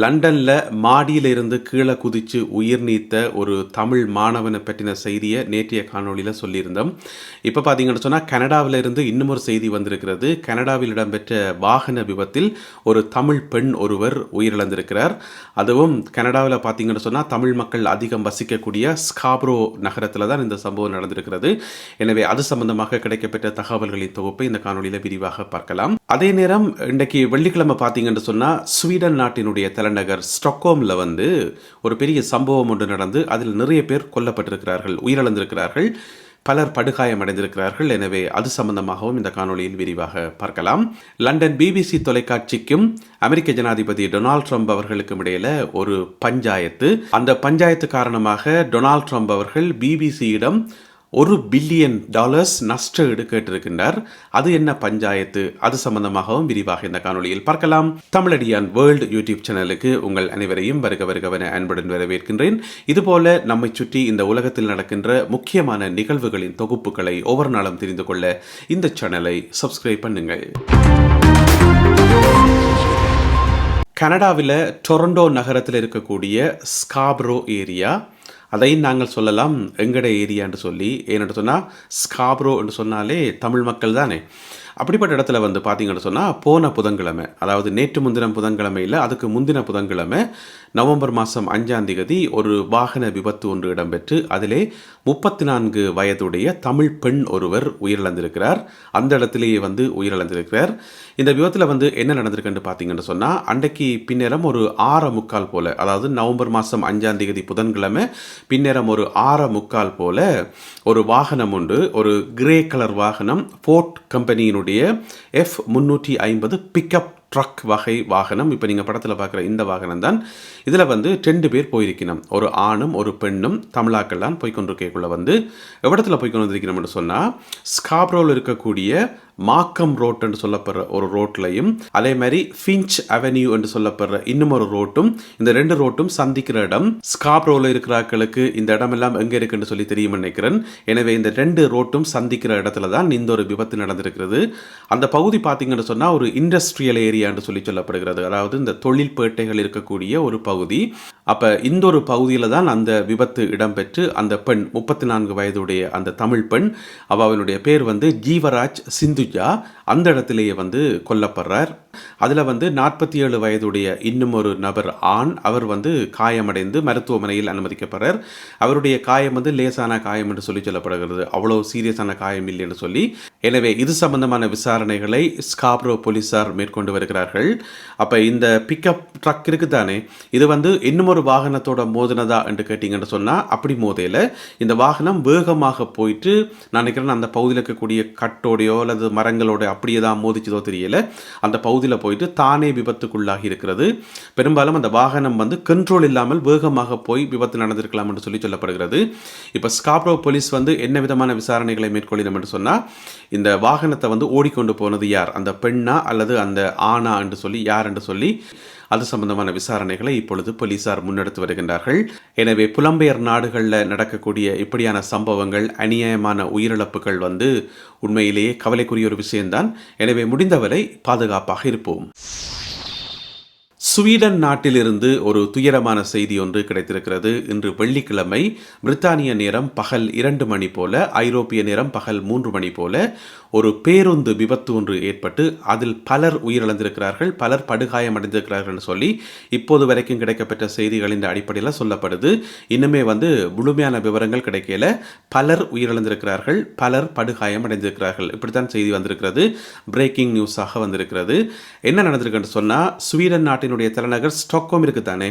லண்டனில் மாடியில் இருந்து கீழே குதித்து உயிர் நீத்த ஒரு தமிழ் மாணவனை பற்றின செய்தியை நேற்றைய காணொலியில் சொல்லியிருந்தோம். இப்போ பார்த்தீங்கன்னு சொன்னால் கனடாவில் இருந்து இன்னும் ஒரு செய்தி வந்திருக்கிறது. கனடாவில் இடம்பெற்ற வாகன விபத்தில் ஒரு தமிழ் பெண் ஒருவர் உயிரிழந்திருக்கிறார். அதுவும் கனடாவில் பார்த்தீங்கன்னு சொன்னால் தமிழ் மக்கள் அதிகம் வசிக்கக்கூடிய ஸ்காப்ரோ நகரத்தில் தான் இந்த சம்பவம் நடந்திருக்கிறது. எனவே அது சம்பந்தமாக கிடைக்கப்பெற்ற தகவல்களின் தொகுப்பை இந்த காணொளியில் விரிவாக பார்க்கலாம். அதே நேரம் இன்றைக்கு வெள்ளிக்கிழமை பார்த்தீங்கன்னு சொன்னால் ஸ்வீடன் நாட்டினுடைய தலைநகர் ஸ்டாக்ஹோமில் வந்து ஒரு பெரிய சம்பவம் ஒன்று நடந்து அதில் நிறைய பேர் கொல்லப்பட்டிருக்கிறார்கள் உயிரிழந்திருக்கிறார்கள் பலர் படுகாயமடைந்திருக்கிறார்கள். எனவே அது சம்பந்தமாகவும் இந்த காணொலியின் விரிவாக பார்க்கலாம். லண்டன் பிபிசி தொலைக்காட்சிக்கும் அமெரிக்க ஜனாதிபதி டொனால்ட் ட்ரம்ப் அவர்களுக்கும் இடையில ஒரு பஞ்சாயத்து. அந்த பஞ்சாயத்து காரணமாக டொனால்ட் ட்ரம்ப் அவர்கள் பிபிசியிடம் ஒரு பில்லியன் டாலர்ஸ் நஷ்ட ஈடு கேட்டிருக்கின்றார். அது என்ன பஞ்சாயத்து? அது சம்பந்தமாகவும் விரிவாக இந்த காணொளியில் பார்க்கலாம். தமிழடியான் வேர்ல்டு யூடியூப் சேனலுக்கு உங்கள் அனைவரையும் வருக வருகவன அன்புடன் வரவேற்கின்றேன். இதுபோல நம்மை சுற்றி இந்த உலகத்தில் நடக்கின்ற முக்கியமான நிகழ்வுகளின் தொகுப்புகளை ஒவ்வொரு நாளும் தெரிந்து கொள்ள இந்த சேனலை சப்ஸ்கிரைப் பண்ணுங்கள். கனடாவில் டொரண்டோ நகரத்தில் இருக்கக்கூடிய ஸ்காப்ரோ ஏரியா அதையும் நாங்கள் சொல்லலாம் எங்கட ஏரியான்னு சொல்லி. ஏன்னு சொன்னால் ஸ்காப்ரோ என்று சொன்னாலே தமிழ் மக்கள் தானே. அப்படிப்பட்ட இடத்துல வந்து பார்த்தீங்கன்னு சொன்னால் போன புதன்கிழமை அதாவது நேற்று முந்தின புதன்கிழமையில் அதுக்கு முந்தின புதன்கிழமை நவம்பர் மாதம் அஞ்சாம் தேதி ஒரு வாகன விபத்து ஒன்று இடம்பெற்று அதிலே முப்பத்தி நான்கு வயதுடைய தமிழ் பெண் ஒருவர் உயிரிழந்திருக்கிறார். அந்த இடத்திலேயே வந்து உயிரிழந்திருக்கிறார். இந்த விபத்தில் வந்து என்ன நடந்திருக்குன்னு பார்த்தீங்கன்னு சொன்னால் அன்றைக்கு பின்னேரம் ஒரு ஆற முக்கால் போல அதாவது நவம்பர் மாதம் அஞ்சாம் தேதி புதன்கிழமை பின்னேரம் ஒரு ஆற முக்கால் போல ஒரு வாகனம் உண்டு. ஒரு கிரே கலர் வாகனம் ஃபோர்ட் கம்பெனியினுடைய எஃப் முன்னூற்றி ஐம்பது பிக்கப் ட்ரக் வகை வாகனம். இப்போ நீங்கள் படத்தில் பார்க்குற இந்த வாகனம் தான் இதில் வந்து ரெண்டு பேர் போயிருக்கணும். ஒரு ஆணும் ஒரு பெண்ணும் தமிழாக்கள் தான் போய் வந்து எவ்விடத்தில் போய்கொண்டு வந்திருக்கணும்னு சொன்னால் ஸ்காப்ரோவில் இருக்கக்கூடிய மாக்கம் ரோட் என்று சொல்லப்படுற ஒரு ரோட்லையும் அதே மாதிரி ஃபின்ச் அவென்யூ என்று சொல்லப்படுற இன்னும் ஒரு ரோட்டும் இந்த ரெண்டு ரோட்டும் சந்திக்கிற இடம். ஸ்காப்ரோவில் இருக்கிறாக்களுக்கு இந்த இடமெல்லாம் எங்கே இருக்குன்னு சொல்லி தெரியும் நினைக்கிறேன். எனவே இந்த ரெண்டு ரோட்டும் சந்திக்கிற இடத்துல தான் இந்த ஒரு விபத்து நடந்திருக்கிறது. அந்த பகுதி பார்த்தீங்கன்னு சொன்னால் ஒரு இண்டஸ்ட்ரியல் ஏரியா என்று சொல்லி சொல்லப்படுகிறது. அதாவது இந்த தொழில்பேட்டைகள் இருக்கக்கூடிய ஒரு பகுதி. அப்போ இந்த ஒரு பகுதியில் தான் அந்த விபத்து இடம்பெற்று அந்த பெண் முப்பத்தி நான்கு வயதுடைய அந்த தமிழ் பெண் அவளுடைய பேர் வந்து ஜீவராஜ் சிந்து சிந்துஜா அந்த இடத்திலேயே வந்து கொல்லப்படுறார். அதில் வந்து நாற்பத்தி ஏழு வயதுடைய இன்னும் ஒரு நபர் ஆண் அவர் வந்து காயமடைந்து மருத்துவமனையில் அனுமதிக்கப்படுறார். அவருடைய காயம் வந்து லேசான காயம் என்று சொல்லி சொல்லப்படுகிறது. அவ்வளோ சீரியஸான காயம் இல்லை என்று சொல்லி. எனவே இது சம்பந்தமான விசாரணைகளை ஸ்காப்ரோ போலீசார் மேற்கொண்டு வருகிறார்கள். அப்போ இந்த பிக்கப் ட்ரக் இருக்குது தானே இது வந்து இன்னும் ஒரு வாகனத்தோட மோதினதா என்று கேட்டிங்கன்னு சொன்னால் அப்படி மோதையில் இந்த வாகனம் வேகமாக போயிட்டு நான் நினைக்கிறேன் அந்த பகுதியில் இருக்கக்கூடிய கட்டோடையோ அல்லது மரங்களோட அப்படியே தான் மோதிச்சதோ தெரியல. அந்த பகுதியில் போயிட்டு தானே விபத்துக்குள்ளாகி இருக்கிறது. பெரும்பாலும் அந்த வாகனம் வந்து கண்ட்ரோல் இல்லாமல் வேகமாக போய் விபத்து நடந்திருக்கலாம் என்று சொல்லி சொல்லப்படுகிறது. இப்போ ஸ்காப்ரோ போலீஸ் வந்து என்ன விதமான விசாரணைகளை மேற்கொள்ளினோம் என்று சொன்னால் இந்த வாகனத்தை வந்து ஓடிக்கொண்டு போனது யார்? அந்த பெண்ணா அல்லது அந்த ஆணா என்று சொல்லி யார் என்று சொல்லி அது சம்பந்தமான விசாரணைகளை இப்பொழுது போலீசார் முன்னெடுத்து வருகின்றார்கள். எனவே புலம்பெயர் நாடுகளில் நடக்கக்கூடிய இப்படியான சம்பவங்கள் அநியாயமான உயிரிழப்புகள் வந்து உண்மையிலேயே கவலைக்குரிய ஒரு விஷயம்தான். எனவே முடிந்தவரை பாதுகாப்பாக இருப்போம். ஸ்வீடன் நாட்டிலிருந்து ஒரு துயரமான செய்தி ஒன்று கிடைத்திருக்கிறது. இன்று வெள்ளிக்கிழமை பிரித்தானிய நேரம் பகல் இரண்டு மணி போல ஐரோப்பிய நேரம் பகல் மூன்று மணி போல ஒரு பேருந்து விபத்து ஒன்று ஏற்பட்டு அதில் பலர் உயிரிழந்திருக்கிறார்கள் பலர் படுகாயமடைந்திருக்கிறார்கள் சொல்லி இப்போது வரைக்கும் கிடைக்கப்பட்ட செய்திகளின் அடிப்படையில் சொல்லப்படுது. இன்னுமே வந்து முழுமையான விவரங்கள் கிடைக்கல. பலர் உயிரிழந்திருக்கிறார்கள் பலர் படுகாயம் அடைந்திருக்கிறார்கள். இப்படித்தான் செய்தி வந்திருக்கிறது. பிரேக்கிங் நியூஸாக வந்திருக்கிறது. என்ன நடந்திருக்குன்னு சொன்னால் ஸ்வீடன் நாட்டினுடைய தலைநகர் ஸ்டாக்ஹோம் இருக்குது தானே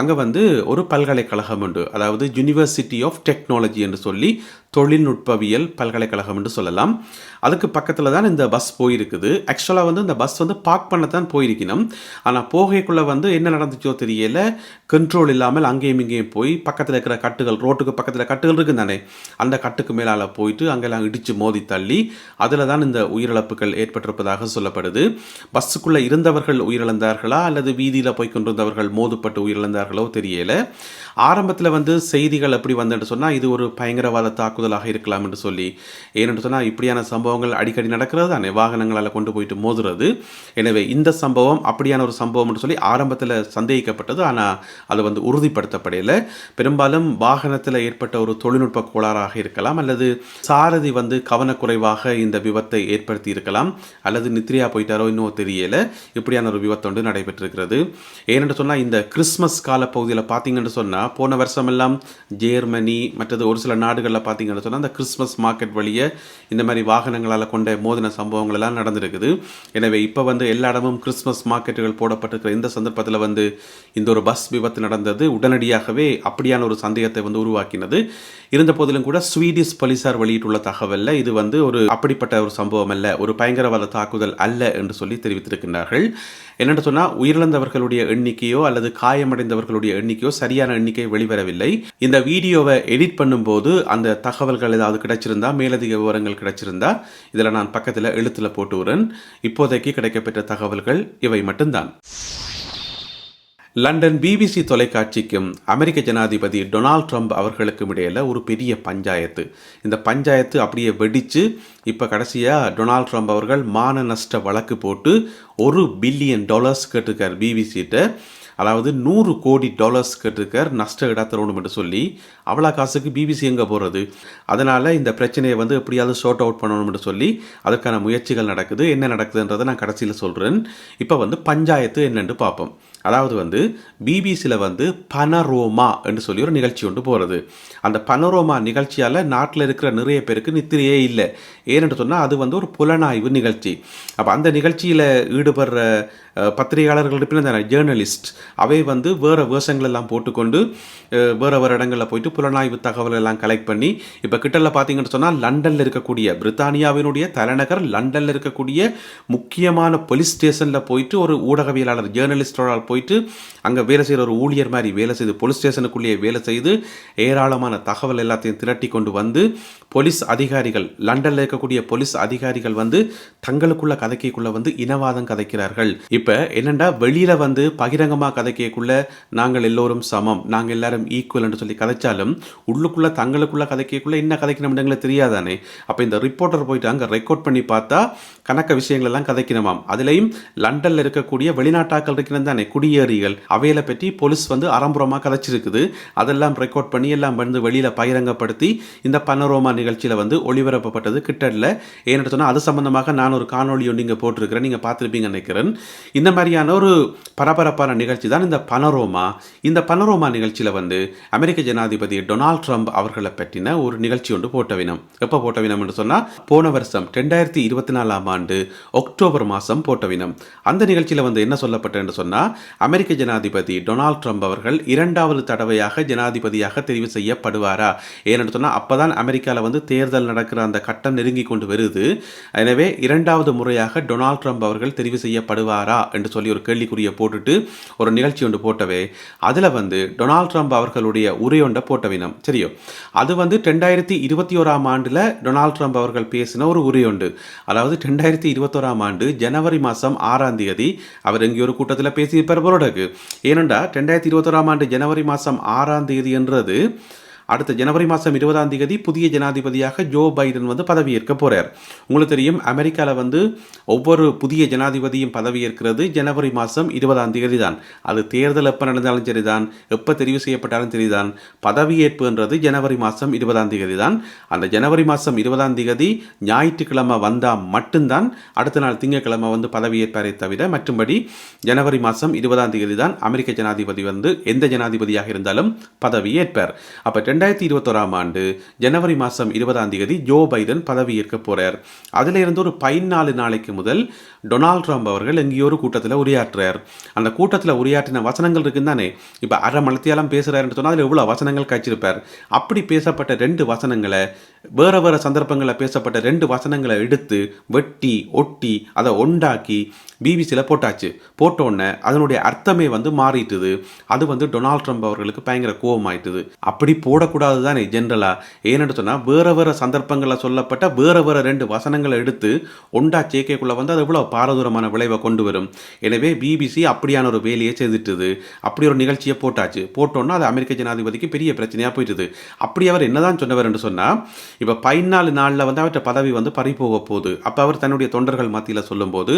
அங்கே வந்து ஒரு பல்கலைக்கழகம் உண்டு. அதாவது யூனிவர்சிட்டி ஆஃப் டெக்னாலஜி என்று சொல்லி தொழில்நுட்பவியல் பல்கலைக்கழகம் என்று சொல்லலாம். அதுக்கு பக்கத்தில் தான் இந்த பஸ் போயிருக்குது. ஆக்சுவலாக வந்து இந்த பஸ் வந்து பார்க் பண்ண தான் போயிருக்கணும். ஆனால் போகைக்குள்ளே வந்து என்ன நடந்துச்சோ தெரியல. கண்ட்ரோல் இல்லாமல் அங்கேயும் இங்கேயும் போய் பக்கத்தில் இருக்கிற கட்டுகள் ரோட்டுக்கு பக்கத்தில் கட்டுகள் இருக்குது தானே அந்த கட்டுக்கு மேலால் போயிட்டு அங்கெல்லாம் இடித்து மோதி தள்ளி அதில் தான் இந்த உயிரிழப்புகள் ஏற்பட்டிருப்பதாக சொல்லப்படுது. பஸ்ஸுக்குள்ளே இருந்தவர்கள் உயிரிழந்தார்களா அல்லது வீதியில் போய் கொண்டிருந்தவர்கள் மோதுப்பட்டு உயிரிழந்தார்களோ தெரியல. ஆரம்பத்தில் வந்து செய்திகள் எப்படி வந்துன்னு சொன்னால் இது ஒரு பயங்கரவாத தாக்குதலாக இருக்கலாம் என்று சொல்லி. ஏனென்று சொன்னால் இப்படியான சம்பவங்கள் அடிக்கடி நடக்கிறது தானே? வாகனங்களால் கொண்டு போயிட்டு மோதுறது. எனவே இந்த சம்பவம் அப்படியான ஒரு சம்பவம் என்று சொல்லி ஆரம்பத்தில் சந்தேகிக்கப்பட்டது. ஆனால் அது வந்து உறுதிப்படுத்தப்படையில் பெரும்பாலும் வாகனத்தில் ஏற்பட்ட ஒரு தொழில்நுட்ப கோளாறாக இருக்கலாம் அல்லது சாரதி வந்து கவனக்குறைவாக இந்த விபத்தை ஏற்படுத்தி இருக்கலாம் அல்லது நித்ரியா போயிட்டாரோ இன்னும் தெரியல. இப்படியான ஒரு விபத்து ஒன்று நடைபெற்றிருக்கிறது. ஏனென்று சொன்னால் இந்த கிறிஸ்மஸ் கால பகுதியில் பார்த்தீங்கன்னு சொன்னால் போன வருஷமெல்லாம் ஜெர்மனி மற்றது ஒரு சில நாடுகளில் பார்த்தீங்கன்னு சொன்னால் அந்த கிறிஸ்மஸ் மார்க்கெட் வழியே இந்த மாதிரி வாகனங்களால் கொண்ட மோதின சம்பவங்கள் எல்லாம் நடந்திருக்குது. எனவே இப்போ வந்து எல்லா இடமும் கிறிஸ்மஸ் மார்க்கெட்டுகள் போடப்பட்டிருக்கிற இந்த சந்தர்ப்பத்தில் வந்து இந்த ஒரு பஸ் விபத்து நடந்தது உடனடியாகவே அப்படியான ஒரு சந்தேகத்தை வந்து உருவாக்கினது. இருந்த போதிலும் கூட ஸ்வீடிஷ் போலீசார் வெளியிட்டுள்ள தகவலில் இது வந்து ஒரு அப்படிப்பட்ட ஒரு சம்பவம் அல்ல ஒரு பயங்கரவாத தாக்குதல் அல்ல என்று சொல்லி தெரிவித்திருக்கின்றார்கள். என்னென்னு சொன்னால் உயிரிழந்தவர்களுடைய எண்ணிக்கையோ அல்லது காயமடைந்தவர்களுடைய எண்ணிக்கையோ சரியான எண்ணிக்கை வெளிவரவில்லை. இந்த வீடியோவை எடிட் பண்ணும்போது அந்த தகவல்கள் ஏதாவது கிடைச்சிருந்தா மேலதிக விவரங்கள் கிடைச்சிருந்தா இதில் நான் பக்கத்தில் எழுத்தில் போட்டு வரேன் இப்போதைக்கு கிடைக்கப்பெற்ற தகவல்கள் இவை மட்டும்தான். லண்டன் பிபிசி தொலைக்காட்சிக்கும் அமெரிக்க ஜனாதிபதி டொனால்ட் ட்ரம்ப் அவர்களுக்கும் இடையில ஒரு பெரிய பஞ்சாயத்து. இந்த பஞ்சாயத்து அப்படியே வெடித்து இப்போ கடைசியாக டொனால்ட் ட்ரம்ப் அவர்கள் மான நஷ்ட வழக்கு போட்டு ஒரு பில்லியன் டாலர்ஸ் கேட்டிருக்கார் பிபிசிட்ட அதாவது நூறு கோடி டாலர்ஸ் கேட்டிருக்கார் நஷ்ட இடத்தரணும் என்று சொல்லி அவ்வளோ காசுக்கு பிபிசி எங்கே போகிறது அதனால் இந்த பிரச்சனையை வந்து எப்படியாவது ஷார்ட் அவுட் பண்ணணும்னு சொல்லி அதற்கான முயற்சிகள் நடக்குது. என்ன நடக்குதுன்றதை நான் கடைசியில் சொல்கிறேன் இப்போ வந்து பஞ்சாயத்து என்னென்று பார்ப்போம். அதாவது வந்து பிபிசியில் வந்து பனரோமா என்று சொல்லி ஒரு நிகழ்ச்சி ஒன்று போகிறது அந்த பனரோமா நிகழ்ச்சியால் நாட்டில் இருக்கிற நிறைய பேருக்கு நித்திரையே இல்லை. ஏன்னு சொன்னால் அது வந்து ஒரு புலனாய்வு நிகழ்ச்சி. அப்போ அந்த நிகழ்ச்சியில் ஈடுபடுற அஹ், பத்திரிகையாளர்கள் இருப்பின ஜேர்னலிஸ்ட் அவை வந்து வேறு வேஷங்கள் எல்லாம் போட்டுக்கொண்டு வேறு வேறு இடங்களில் போயிட்டு புலனாய்வு தகவல் எல்லாம் கலெக்ட் பண்ணி இப்போ கிட்டல பார்த்தீங்கன்னு சொன்னால் லண்டனில் இருக்கக்கூடிய பிரித்தானியாவினுடைய தலைநகர் லண்டனில் இருக்கக்கூடிய முக்கியமான போலீஸ் ஸ்டேஷனில் போயிட்டு ஒரு ஊடகவியலாளர் ஜேர்னலிஸ்டோட போயிட்டு அங்கே வேலை செய்கிற ஒரு ஊழியர் மாதிரி வேலை செய்து போலீஸ் ஸ்டேஷனுக்குள்ளேயே வேலை செய்து ஏராளமான தகவல் எல்லாத்தையும் திரட்டி கொண்டு வந்து போலீஸ் அதிகாரிகள் லண்டனில் இருக்கக்கூடிய போலீஸ் அதிகாரிகள் வந்து தங்களுக்குள்ள கதைக்குள்ளே வந்து இனவாதம் கதைக்கிறார்கள். இப்போ என்னென்னா வெளியில் வந்து பகிரங்கமாக கதைக்கக்குள்ளே நாங்கள் எல்லோரும் சமம் நாங்கள் எல்லாரும் ஈக்குவல் என்று சொல்லி கதைச்சாலும் உள்ளுக்குள்ள தங்களுக்குள்ள கதைக்கைக்குள்ள என்ன எங்களுக்கு தெரியாதானே? அப்போ இந்த ரிப்போர்ட்டர் போயிட்டு அங்கே ரெக்கார்ட் பண்ணி பார்த்தா கணக்க விஷயங்கள் எல்லாம் கதைக்கணுமாம். அதுலேயும் லண்டனில் இருக்கக்கூடிய வெளிநாட்டாக்கள் இருக்கிறது தானே குடியேறிகள் அவையில பற்றி போலீஸ் வந்து அறம்புறமாக கதைச்சிருக்குது. அதெல்லாம் ரெக்கார்ட் பண்ணி எல்லாம் வந்து வெளியில் பகிரங்கப்படுத்தி இந்த பனரோமா நிகழ்ச்சியில் வந்து ஒளிபரப்பப்பட்டது கிட்டடில் ஏன்னு சொன்னால் அது சம்பந்தமாக நான் ஒரு காணொலி ஒன்று இங்கே போட்டிருக்கிறேன் நீங்கள் பார்த்துருப்பீங்கன்னு நினைக்கிறேன். இந்த மாதிரியான ஒரு பரபரப்பான நிகழ்ச்சி தான் இந்த பனரோமா. இந்த பனரோமா நிகழ்ச்சியில் வந்து அமெரிக்க ஜனாதிபதி டொனால்ட் ட்ரம்ப் அவர்களை பற்றின ஒரு நிகழ்ச்சி ஒன்று போட்டவினம் எப்போ போட்டவினம் என்று சொன்னால் போன வருஷம் ரெண்டாயிரத்தி இருபத்தி நாலாம் ஆண்டு அக்டோபர் மாதம் போட்டவினம் அந்த நிகழ்ச்சியில் வந்து என்ன சொல்லப்பட்டது என்று சொன்னால் அமெரிக்க ஜனாதிபதி டொனால்ட் ட்ரம்ப் அவர்கள் இரண்டாவது தடவையாக ஜனாதிபதியாக தெரிவு செய்யப்படுவாரா? ஏன்னு சொன்னால் அப்பதான் அமெரிக்காவில் வந்து தேர்தல் நடக்கிற அந்த கட்டம் நெருங்கி கொண்டு வருது. எனவே இரண்டாவது முறையாக டொனால்ட் ட்ரம்ப் அவர்கள் தெரிவு செய்யப்படுவாரா? என்று சொல்லி ஒரு கேள்விக்குறியை போட்டுட்டு ஒரு நிகழ்ச்சி ஒன்று போட்டவே அதில் வந்து டொனால்ட் ட்ரம்ப் அவர்களுடைய உரையொண்டை போட்டவினம் சரியோ? அது வந்து ரெண்டாயிரத்தி இருபத்தி ஓராம் ஆண்டில் டொனால்ட் ட்ரம்ப் அவர்கள் பேசின ஒரு உரையொண்டு அதாவது ரெண்டாயிரத்தி இருபத்தோராம் ஆண்டு ஜனவரி மாதம் ஆறாம் தேதி அவர் இங்கே ஒரு கூட்டத்தில் பேசியிருப்பார் போலோடக்கு ஏனென்றா ரெண்டாயிரத்தி இருபத்தோராம் ஆண்டு ஜனவரி மாதம் ஆறாம் தேதி என்றது அடுத்த ஜனவரி மாதம் இருபதாம் தேதி புதிய ஜனாதிபதியாக ஜோ பைடன் வந்து பதவியேற்க போகிறார் உங்களுக்கு தெரியும் அமெரிக்காவில் வந்து ஒவ்வொரு புதிய ஜனாதிபதியும் பதவியேற்கிறது ஜனவரி மாதம் இருபதாம் தேதி தான் அது தேர்தல் எப்போ நடந்தாலும் சரிதான் எப்போ தெரிவு செய்யப்பட்டாலும் சரிதான். பதவியேற்புன்றது ஜனவரி மாதம் இருபதாம் தேதி தான் அந்த ஜனவரி மாதம் இருபதாம் தேதி ஞாயிற்றுக்கிழமை வந்தால் மட்டும்தான் அடுத்த நாள் திங்கட்கிழமை வந்து பதவியேற்பாரை தவிர மற்றும்படி ஜனவரி மாதம் இருபதாம் தேதி தான் அமெரிக்க ஜனாதிபதி வந்து எந்த ஜனாதிபதியாக இருந்தாலும் பதவியேற்பார். அப்போ ரெண்டாயிரத்தி இருபத்தோராம் ஆண்டு ஜனவரி மாதம் இருபதாம் தேதி ஜோ பைடன் பதவியேற்க போகிறார் அதுல இருந்து ஒரு பதினாலு நாளைக்கு முதல் டொனால்ட் ட்ரம்ப் அவர்கள் எங்கேயோ ஒரு கூட்டத்தில் உரையாற்றுறார். அந்த கூட்டத்தில் உரையாற்றின வசனங்கள் இருக்குன்னு தானே? இப்போ அரை மலத்தியாலம் பேசுகிறாருன்னு சொன்னால் அதில் எவ்வளோ வசனங்கள் காய்ச்சிருப்பார்? அப்படி பேசப்பட்ட ரெண்டு வசனங்களை வேறு வேறு சந்தர்ப்பங்களில் பேசப்பட்ட ரெண்டு வசனங்களை எடுத்து வெட்டி ஒட்டி அதை உண்டாக்கி பிபிசியில் போட்டாச்சு. போட்டோன்னே அதனுடைய அர்த்தமே வந்து மாறிட்டுது. அது வந்து டொனால்ட் ட்ரம்ப் அவர்களுக்கு பயங்கர கோபமாயிட்டுது. அப்படி போட சொல்லக்கூடாது தானே ஜென்ரலாக ஏன்னு சொன்னால் வேறு வேறு சந்தர்ப்பங்களில் சொல்லப்பட்ட வேறு வேறு ரெண்டு வசனங்களை எடுத்து ஒண்டா சேர்க்கைக்குள்ளே வந்து அது எவ்வளோ பாரதூரமான விளைவை கொண்டு வரும். எனவே பிபிசி அப்படியான ஒரு வேலையை செய்துட்டுது. அப்படி ஒரு நிகழ்ச்சியை போட்டாச்சு. போட்டோன்னா அது அமெரிக்க ஜனாதிபதிக்கு பெரிய பிரச்சனையாக போயிட்டுது. அப்படி அவர் என்னதான் சொன்னவர் என்று சொன்னால் இப்போ பதினாலு நாளில் வந்து அவற்றை பதவி வந்து பறிப்போக போகுது. அப்போ அவர் தன்னுடைய தொண்டர்கள் மத்தியில் சொல்லும்போது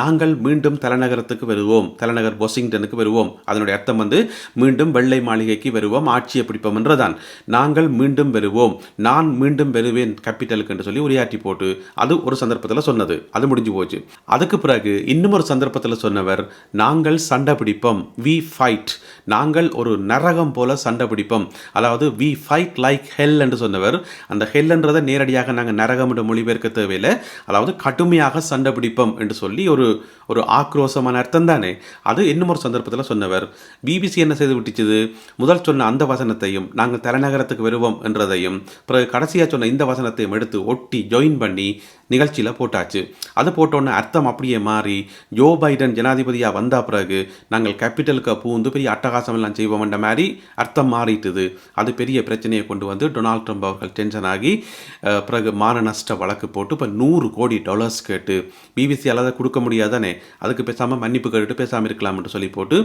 நாங்கள் மீண்டும் தலைநகரத்துக்கு வருவோம். தலைநகர் வாஷிங்டனுக்கு வருவோம். அதனுடைய அர்த்தம் வந்து மீண்டும் வெள்ளை மாளிகைக்கு வருவோம். ஆட்சியை பிடிப்போம் என்றுதான். நாங்கள் மீண்டும் வருவோம். நான் மீண்டும் வருவேன் கேபிட்டலுக்கு என்று சொல்லி உரையாற்றி போட்டு அது ஒரு சந்தர்ப்பத்தில் சொன்னது. அது முடிஞ்சு போச்சு. அதுக்கு பிறகு இன்னும் ஒரு சந்தர்ப்பத்தில் சொன்னவர் நாங்கள் சண்டை பிடிப்போம். வி ஃபைட் நாங்கள் ஒரு நரகம் போல சண்டை பிடிப்போம். அதாவது வி ஃபைட் லைக் ஹெல் என்று சொன்னவர். அந்த ஹெல்ன்றதை நேரடியாக நாங்கள் நரகம் என்று மொழிபெயர்க்க தேவையில்லை. அதாவது கடுமையாக சண்டை பிடிப்போம் என்று சொல்லி ஒரு ஒரு ஆக்ரோஷமான அர்த்தம் தானே. அது இன்னும் ஒரு சந்தர்ப்பத்தில் சொன்னவர். பிபிசி என்ன செய்து விட்டுச்சுது முதல் சொன்ன அந்த வசனத்தையும் நாங்கள் தலைநகரத்துக்கு வருவோம் என்றதையும் பிறகு கடைசியாக சொன்ன இந்த வசனத்தையும் எடுத்து ஒட்டி ஜாயின் பண்ணி நிகழ்ச்சியில் போட்டாச்சு. அது போட்டோன்னே அர்த்தம் அப்படியே மாறி ஜோ பைடன் ஜனாதிபதியாக வந்த பிறகு நாங்கள் கேபிட்டலுக்கு பூந்து பெரிய அட்டகாசம் எல்லாம் செய்வோம்ன்ற மாதிரி அர்த்தம் மாறிட்டுது. அது பெரிய பிரச்சனையை கொண்டு வந்து டொனால்ட் ட்ரம்ப் அவர்கள் டென்ஷன் ஆகி பிறகு மான நஷ்ட வழக்கு போட்டு இப்போ நூறு கோடி டாலர்ஸ் கேட்டு பிபிசியால் அதை கொடுக்க முடியாதானே? அதுக்கு பேசாமல் மன்னிப்பு கேட்டுட்டு பேசாமல் இருக்கலாம்னு சொல்லி போட்டு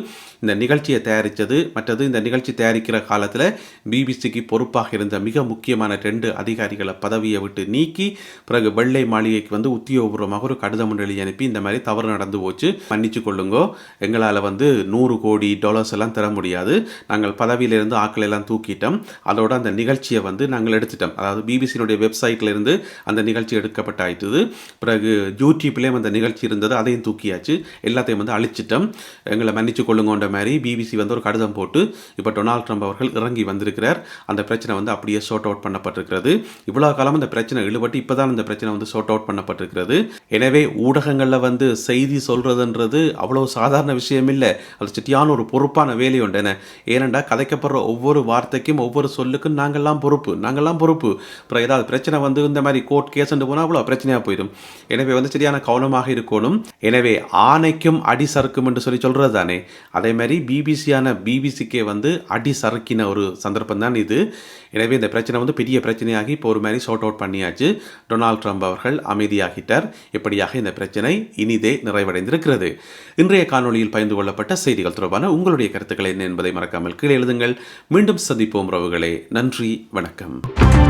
இந்த நிகழ்ச்சியை தயாரித்தது மற்றது இந்த நிகழ்ச்சி தயாரிக்கிற காலத்தில் பிபிசி பிபிசிக்கு பொறுப்பாக இருந்த மிக முக்கியமான ரெண்டு அதிகாரிகளை பதவியை விட்டு நீக்கி பிறகு வெள்ளை மாளிகைக்கு வந்து உத்தியோகபூர்வமாக ஒரு கடிதம் ஒன்று எழுதி அனுப்பி இந்த மாதிரி தவறு நடந்து போச்சு. மன்னிச்சு கொள்ளுங்கோ. எங்களால் வந்து நூறு கோடி டாலர்ஸ் எல்லாம் தர முடியாது. நாங்கள் பதவியிலிருந்து ஆட்களை எல்லாம் தூக்கிட்டோம். அதோட அந்த நிகழ்ச்சியை வந்து நாங்கள் எடுத்துட்டோம். அதாவது பிபிசியினுடைய வெப்சைட்ல இருந்து அந்த நிகழ்ச்சி எடுக்கப்பட்டாயிட்டுது பிறகு யூடியூப்லேயும் அந்த நிகழ்ச்சி இருந்தது. அதையும் தூக்கியாச்சு. எல்லாத்தையும் வந்து அழிச்சிட்டோம். எங்களை மன்னிச்சு கொள்ளுங்கன்ற மாதிரி பிபிசி வந்து ஒரு கடிதம் போட்டு இப்போ டொனால்ட் ட்ரம்ப் அவர்கள் இறங்கி வந்திருக்கிறார். அந்த பிரச்சனை வந்து அப்படியே ஷார்ட் அவுட் பண்ணப்பட்டிருக்கிறது. இவ்வளோ காலம் இந்த பிரச்சனை இழுபட்டு இப்போ தான் இந்த பிரச்சனை வந்து ஷார்ட் அவுட் பண்ணப்பட்டிருக்கிறது. எனவே ஊடகங்களில் வந்து செய்தி சொல்கிறதுன்றது அவ்வளோ சாதாரண விஷயம் இல்லை. அது சிட்டியான ஒரு பொறுப்பான வேலை உண்டு என்ன ஏனெண்டா கதைக்கப்படுற ஒவ்வொரு வார்த்தைக்கும் ஒவ்வொரு சொல்லுக்கும் நாங்கள்லாம் பொறுப்பு. நாங்கள்லாம் பொறுப்பு. அப்புறம் ஏதாவது பிரச்சனை வந்து இந்த மாதிரி கோர்ட் கேஸ்ன்னு போனால் அவ்வளோ பிரச்சனையாக போயிடும். எனவே வந்து சரியான கவனமாக இருக்கணும். எனவே ஆணைக்கும் அடி சறுக்கும் என்று சொல்லி சொல்கிறது தானே அதே மாதிரி பிபிசியான பிபிசிக்கே வந்து அடி சறுக்கின ஒரு சந்தர்ப்பம் தான் இது. எனவே இந்த பிரச்சனை வந்து பெரிய பிரச்சனையாகி இப்போ ஒரு மாதிரி ஷார்ட் அவுட் பண்ணியாச்சு. டொனால்ட் ட்ரம்ப் அவர்கள் அமைதியாகிட்டார். இப்படியாக இந்த பிரச்சனை இனிதே நிறைவடைந்திருக்கிறது. இன்றைய காணொளியில் பகிர்ந்து கொள்ளப்பட்ட செய்திகள் தொடர்பான உங்களுடைய கருத்துக்கள் என்ன என்பதை மறக்காமல் கீழே எழுதுங்கள். மீண்டும் சந்திப்போம் உறவுகளே. நன்றி வணக்கம்.